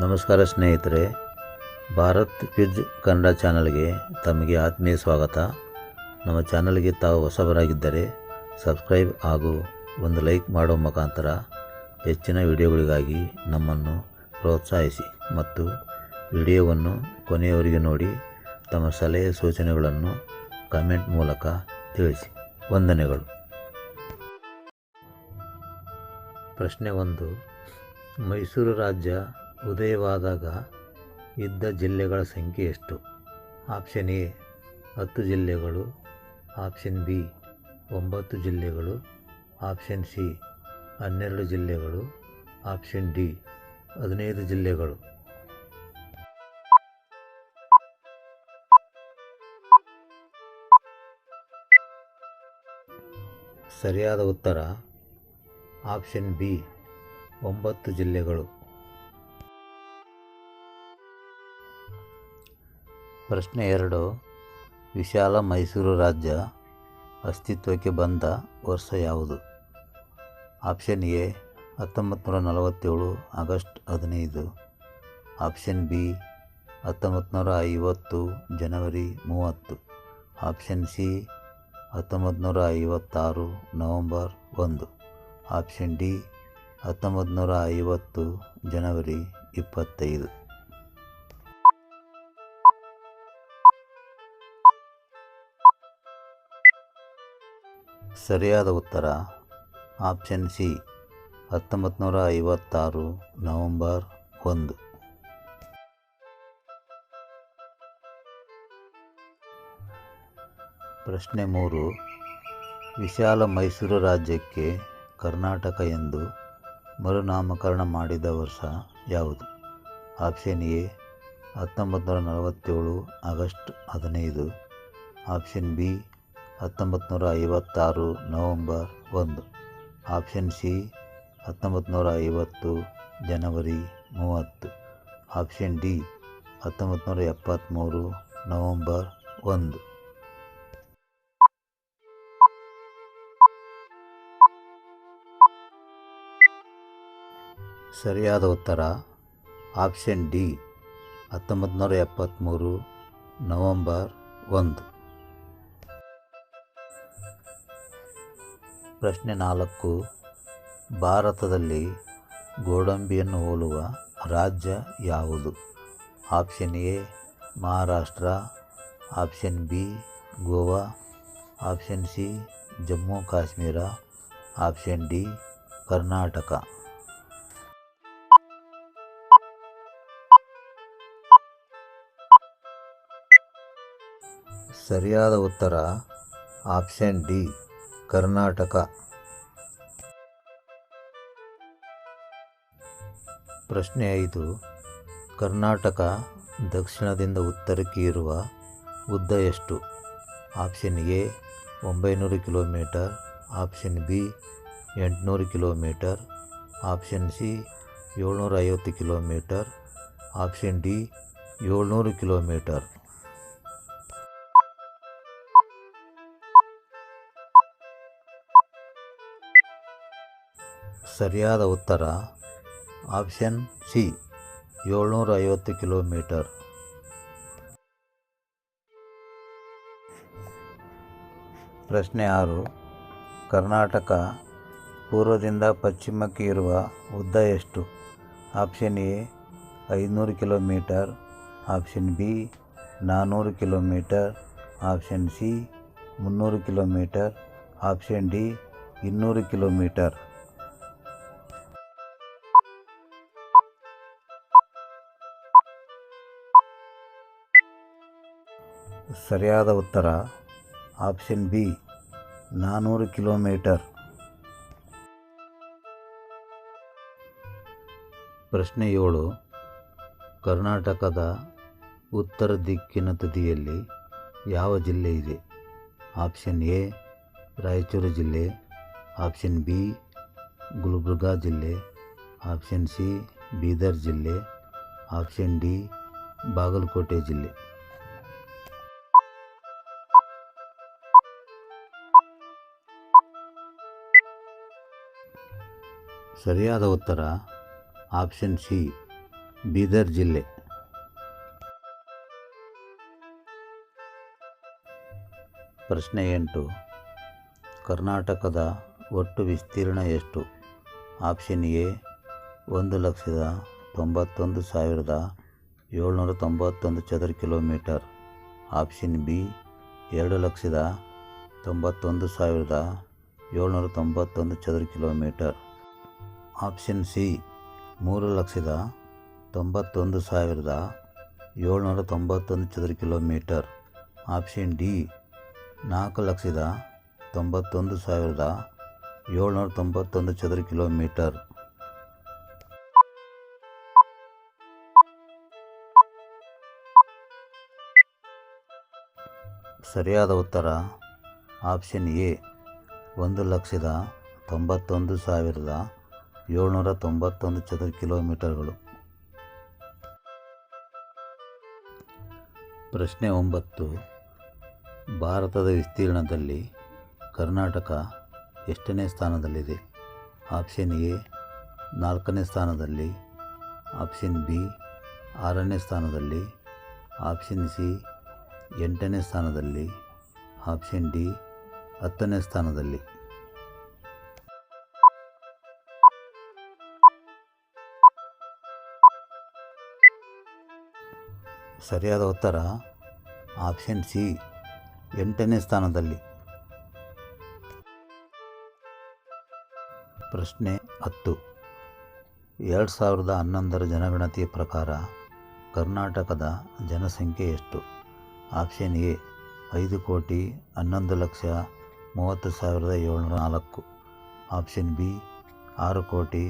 ನಮಸ್ಕಾರ ಸ್ನೇಹಿತರೆ, ಭಾರತ್ ಕ್ವಿಜ್ ಕನ್ನಡ ಚಾನಲ್ಗೆ ತಮಗೆ ಆತ್ಮೀಯ ಸ್ವಾಗತ. ನಮ್ಮ ಚಾನಲ್ಗೆ ತಾವು ಹೊಸಬರಾಗಿದ್ದರೆ ಸಬ್ಸ್ಕ್ರೈಬ್ ಹಾಗೂ ಒಂದು ಲೈಕ್ ಮಾಡೋ ಮುಖಾಂತರ ಹೆಚ್ಚಿನ ವಿಡಿಯೋಗಳಿಗಾಗಿ ನಮ್ಮನ್ನು ಪ್ರೋತ್ಸಾಹಿಸಿ ಮತ್ತು ವಿಡಿಯೋವನ್ನು ಕೊನೆಯವರೆಗೆ ನೋಡಿ ತಮ್ಮ ಸಲಹೆ ಸೂಚನೆಗಳನ್ನು ಕಮೆಂಟ್ ಮೂಲಕ ತಿಳಿಸಿ. ವಂದನೆಗಳು. ಪ್ರಶ್ನೆ ಒಂದು, ಮೈಸೂರು ರಾಜ್ಯ ಉದಯವಾದಾಗ ಇದ್ದ ಜಿಲ್ಲೆಗಳ ಸಂಖ್ಯೆ ಎಷ್ಟು? ಆಪ್ಷನ್ ಎ, ಹತ್ತು ಜಿಲ್ಲೆಗಳು. ಆಪ್ಷನ್ ಬಿ, ಒಂಬತ್ತು ಜಿಲ್ಲೆಗಳು. ಆಪ್ಷನ್ ಸಿ, ಹನ್ನೆರಡು ಜಿಲ್ಲೆಗಳು. ಆಪ್ಷನ್ ಡಿ, ಹದಿನೈದು ಜಿಲ್ಲೆಗಳು. ಸರಿಯಾದ ಉತ್ತರ, ಆಪ್ಷನ್ ಬಿ, ಒಂಬತ್ತು ಜಿಲ್ಲೆಗಳು. ಪ್ರಶ್ನೆ ಎರಡು. ವಿಶಾಲ ಮೈಸೂರು ರಾಜ್ಯ ಅಸ್ತಿತ್ವಕ್ಕೆ ಬಂದ ವರ್ಷ ಯಾವುದು? ಆಪ್ಷನ್ ಎ ಹತ್ತೊಂಬತ್ತು ನೂರ ನಲವತ್ತೇಳು, ಆಗಸ್ಟ್ ಹದಿನೈದು. ಆಪ್ಷನ್ ಬಿ ಹತ್ತೊಂಬತ್ತು ನೂರ ಐವತ್ತು, ಜನವರಿ ಮೂವತ್ತು. ಆಪ್ಷನ್ ಸಿ ಹತ್ತೊಂಬತ್ತು ನೂರ ಐವತ್ತಾರು, ನವಂಬರ್ ಒಂದು. ಆಪ್ಷನ್ ಡಿ ಹತ್ತೊಂಬತ್ತು ನೂರ ಐವತ್ತು, ಜನವರಿ ಇಪ್ಪತ್ತೈದು. ಸರಿಯಾದ ಉತ್ತರ. ಆಪ್ಷನ್ ಸಿ ಹತ್ತೊಂಬತ್ತು ನೂರ ಐವತ್ತಾರು ನವಂಬರ್ ಒಂದು. ಪ್ರಶ್ನೆ ಮೂರು, ವಿಶಾಲ ಮೈಸೂರು ರಾಜ್ಯಕ್ಕೆ ಕರ್ನಾಟಕ ಎಂದು ಮರುನಾಮಕರಣ ಮಾಡಿದ ವರ್ಷ ಯಾವುದು? ಆಪ್ಷನ್ ಎ ಹತ್ತೊಂಬತ್ತು ನೂರ ನಲವತ್ತೇಳು, ಆಗಸ್ಟ್ ಹದಿನೈದು. ಆಪ್ಷನ್ ಬಿ ಹತ್ತೊಂಬತ್ತು ನೂರ ಐವತ್ತಾರು ನವಂಬರ್ ಒಂದು. ಆಪ್ಷನ್ ಸಿ ಹತ್ತೊಂಬತ್ತು ನೂರ ಐವತ್ತು ಜನವರಿ ಮೂವತ್ತು. ಆಪ್ಷನ್ ಡಿ ಹತ್ತೊಂಬತ್ತು ನೂರ ಎಪ್ಪತ್ತ್ಮೂರು ನವಂಬರ್ ಒಂದು. ಸರಿಯಾದ ಉತ್ತರ, ಆಪ್ಷನ್ ಡಿ ಹತ್ತೊಂಬತ್ತು ನೂರ ಎಪ್ಪತ್ತ್ಮೂರು ನವಂಬರ್ ಒಂದು. ಪ್ರಶ್ನೆ ನಾಲ್ಕು. ಭಾರತದಲ್ಲಿ ಗೋಡಂಬಿಯನ್ನು ಹೋಲುವ ರಾಜ್ಯ ಯಾವುದು? Option A, Maharashtra. Option B, Goa. Option C, Jammu Kashmir. Option D, Karnataka. ಸರಿಯಾದ ಉತ್ತರ ಆಪ್ಷನ್ ಡಿ. ಕರ್ನಾಟಕ. ಪ್ರಶ್ನೆ ಐದು. ಕರ್ನಾಟಕ ದಕ್ಷಿಣದಿಂದ ಉತ್ತರಕ್ಕೆ ಇರುವ ಉದ್ದ ಎಷ್ಟು? ಆಪ್ಷನ್ ಎ, ಒಂಬೈನೂರು ಕಿಲೋಮೀಟರ್. ಆಪ್ಷನ್ ಬಿ, ಎಂಟುನೂರು ಕಿಲೋಮೀಟರ್. ಆಪ್ಷನ್ ಸಿ ಏಳ್ನೂರ ಐವತ್ತು ಕಿಲೋಮೀಟರ್. ಆಪ್ಷನ್ ಡಿ, ಏಳ್ನೂರು ಕಿಲೋಮೀಟರ್. ಸರಿಯಾದ ಉತ್ತರ. ಆಪ್ಷನ್ ಸಿ ಏಳ್ನೂರ ಐವತ್ತು ಕಿಲೋಮೀಟರ್. ಪ್ರಶ್ನೆ ಆರು, ಕರ್ನಾಟಕ ಪೂರ್ವದಿಂದ ಪಶ್ಚಿಮಕ್ಕೆ ಇರುವ ಉದ್ದ ಎಷ್ಟು? ಆಪ್ಷನ್ ಎ ಐದುನೂರು ಕಿಲೋಮೀಟರ್. ಆಪ್ಷನ್ ಬಿ ನಾನ್ನೂರು ಕಿಲೋಮೀಟರ್. ಆಪ್ಷನ್ ಸಿ, ಮುನ್ನೂರು ಕಿಲೋಮೀಟರ್. ಆಪ್ಷನ್ ಡಿ, ಇನ್ನೂರು ಕಿಲೋಮೀಟರ್. ಸರಿಯಾದ ಉತ್ತರ, ಆಪ್ಷನ್ ಬಿ ನಾನ್ನೂರು ಕಿಲೋಮೀಟರ್. ಪ್ರಶ್ನೆ ಏಳು, ಕರ್ನಾಟಕದ ಉತ್ತರ ದಿಕ್ಕಿನ ತುದಿಯಲ್ಲಿ ಯಾವ ಜಿಲ್ಲೆ ಇದೆ? ಆಪ್ಷನ್ ಎ, ರಾಯಚೂರು ಜಿಲ್ಲೆ. ಆಪ್ಷನ್ ಬಿ, ಗುಲ್ಬರ್ಗಾ ಜಿಲ್ಲೆ. ಆಪ್ಷನ್ ಸಿ, ಬೀದರ್ ಜಿಲ್ಲೆ. ಆಪ್ಷನ್ ಡಿ, ಬಾಗಲಕೋಟೆ ಜಿಲ್ಲೆ. ಸರಿಯಾದ ಉತ್ತರ ಆಪ್ಷನ್ ಸಿ, ಬೀದರ್ ಜಿಲ್ಲೆ. ಪ್ರಶ್ನೆ ಎಂಟು, ಕರ್ನಾಟಕದ ಒಟ್ಟು ವಿಸ್ತೀರ್ಣ ಎಷ್ಟು? ಆಪ್ಷನ್ ಎ, ಒಂದು ಲಕ್ಷದ ತೊಂಬತ್ತೊಂದು ಸಾವಿರದ ಏಳ್ನೂರ ತೊಂಬತ್ತೊಂದು ಚದರ ಕಿಲೋಮೀಟರ್. ಆಪ್ಷನ್ ಬಿ, ಎರಡು ಲಕ್ಷದ ತೊಂಬತ್ತೊಂದು ಸಾವಿರದ ಏಳ್ನೂರ ತೊಂಬತ್ತೊಂದು ಚದರ ಕಿಲೋಮೀಟರ್. ಆಪ್ಷನ್ ಸಿ, ಮೂರು ಲಕ್ಷದ ತೊಂಬತ್ತೊಂದು ಸಾವಿರದ ಏಳ್ನೂರ ತೊಂಬತ್ತೊಂದು ಚದರ ಕಿಲೋಮೀಟರ್. ಆಪ್ಷನ್ ಡಿ, ನಾಲ್ಕು ಲಕ್ಷದ ತೊಂಬತ್ತೊಂದು ಸಾವಿರದ ಏಳ್ನೂರ ತೊಂಬತ್ತೊಂದು ಚದರ ಕಿಲೋಮೀಟರ್. ಸರಿಯಾದ ಉತ್ತರ, ಆಪ್ಷನ್ ಎ, ಒಂದು ಲಕ್ಷದ ತೊಂಬತ್ತೊಂದು ಸಾವಿರದ ಏಳ್ನೂರ ತೊಂಬತ್ತೊಂದು ಚದರ ಕಿಲೋಮೀಟರ್ಗಳು. ಪ್ರಶ್ನೆ ಒಂಬತ್ತು. ಭಾರತದ ವಿಸ್ತೀರ್ಣದಲ್ಲಿ ಕರ್ನಾಟಕ ಎಷ್ಟನೇ ಸ್ಥಾನದಲ್ಲಿದೆ? ಆಪ್ಷನ್ ಎ, ನಾಲ್ಕನೇ ಸ್ಥಾನದಲ್ಲಿ. ಆಪ್ಷನ್ ಬಿ, ಆರನೇ ಸ್ಥಾನದಲ್ಲಿ. ಆಪ್ಷನ್ ಸಿ, ಎಂಟನೇ ಸ್ಥಾನದಲ್ಲಿ. ಆಪ್ಷನ್ ಡಿ, ಹತ್ತನೇ ಸ್ಥಾನದಲ್ಲಿ. ಸರಿಯಾದ ಉತ್ತರ ಆಪ್ಷನ್ ಸಿ, ಎಂಟನೇ ಸ್ಥಾನದಲ್ಲಿ. ಪ್ರಶ್ನೆ ಹತ್ತು. ಎರಡು ಸಾವಿರದ ಹನ್ನೊಂದರ ಜನಗಣತಿಯ ಪ್ರಕಾರ ಕರ್ನಾಟಕದ ಜನಸಂಖ್ಯೆ ಎಷ್ಟು? ಆಪ್ಷನ್ ಎ, ಐದು ಕೋಟಿ ಹನ್ನೊಂದು ಲಕ್ಷ ಮೂವತ್ತು ಸಾವಿರದ ಏಳ್ನೂರ ನಾಲ್ಕು. ಆಪ್ಷನ್ ಬಿ, ಆರು ಕೋಟಿ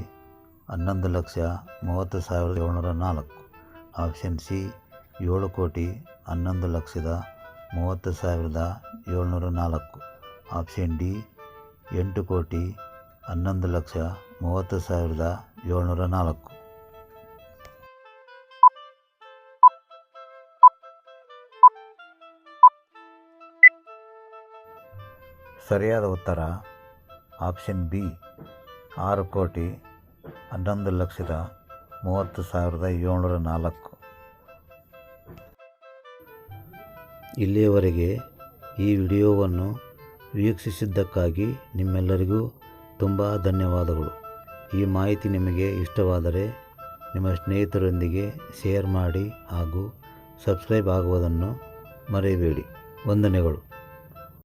ಹನ್ನೊಂದು ಲಕ್ಷ ಮೂವತ್ತು ಸಾವಿರದ ಏಳ್ನೂರ ನಾಲ್ಕು. ಆಪ್ಷನ್ ಸಿ ಏಳು ಕೋಟಿ ಹನ್ನೊಂದು ಲಕ್ಷದ ಮೂವತ್ತು ಸಾವಿರದ ಏಳ್ನೂರ ನಾಲ್ಕು. ಆಪ್ಷನ್ ಡಿ, ಎಂಟು ಕೋಟಿ ಹನ್ನೊಂದು ಲಕ್ಷ ಮೂವತ್ತು ಸಾವಿರದ ಏಳ್ನೂರ ನಾಲ್ಕು. ಸರಿಯಾದ ಉತ್ತರ, ಆಪ್ಷನ್ ಬಿ, ಆರು ಕೋಟಿ ಹನ್ನೊಂದು ಲಕ್ಷದ ಮೂವತ್ತು ಸಾವಿರದ ಏಳ್ನೂರ ನಾಲ್ಕು. ಇಲ್ಲಿಯವರೆಗೆ ಈ ವಿಡಿಯೋವನ್ನು ವೀಕ್ಷಿಸಿದ್ದಕ್ಕಾಗಿ ನಿಮ್ಮೆಲ್ಲರಿಗೂ ತುಂಬ ಧನ್ಯವಾದಗಳು. ಈ ಮಾಹಿತಿ ನಿಮಗೆ ಇಷ್ಟವಾದರೆ ನಿಮ್ಮ ಸ್ನೇಹಿತರೊಂದಿಗೆ ಶೇರ್ ಮಾಡಿ ಹಾಗೂ ಸಬ್ಸ್ಕ್ರೈಬ್ ಆಗುವುದನ್ನು ಮರೆಯಬೇಡಿ. ವಂದನೆಗಳು.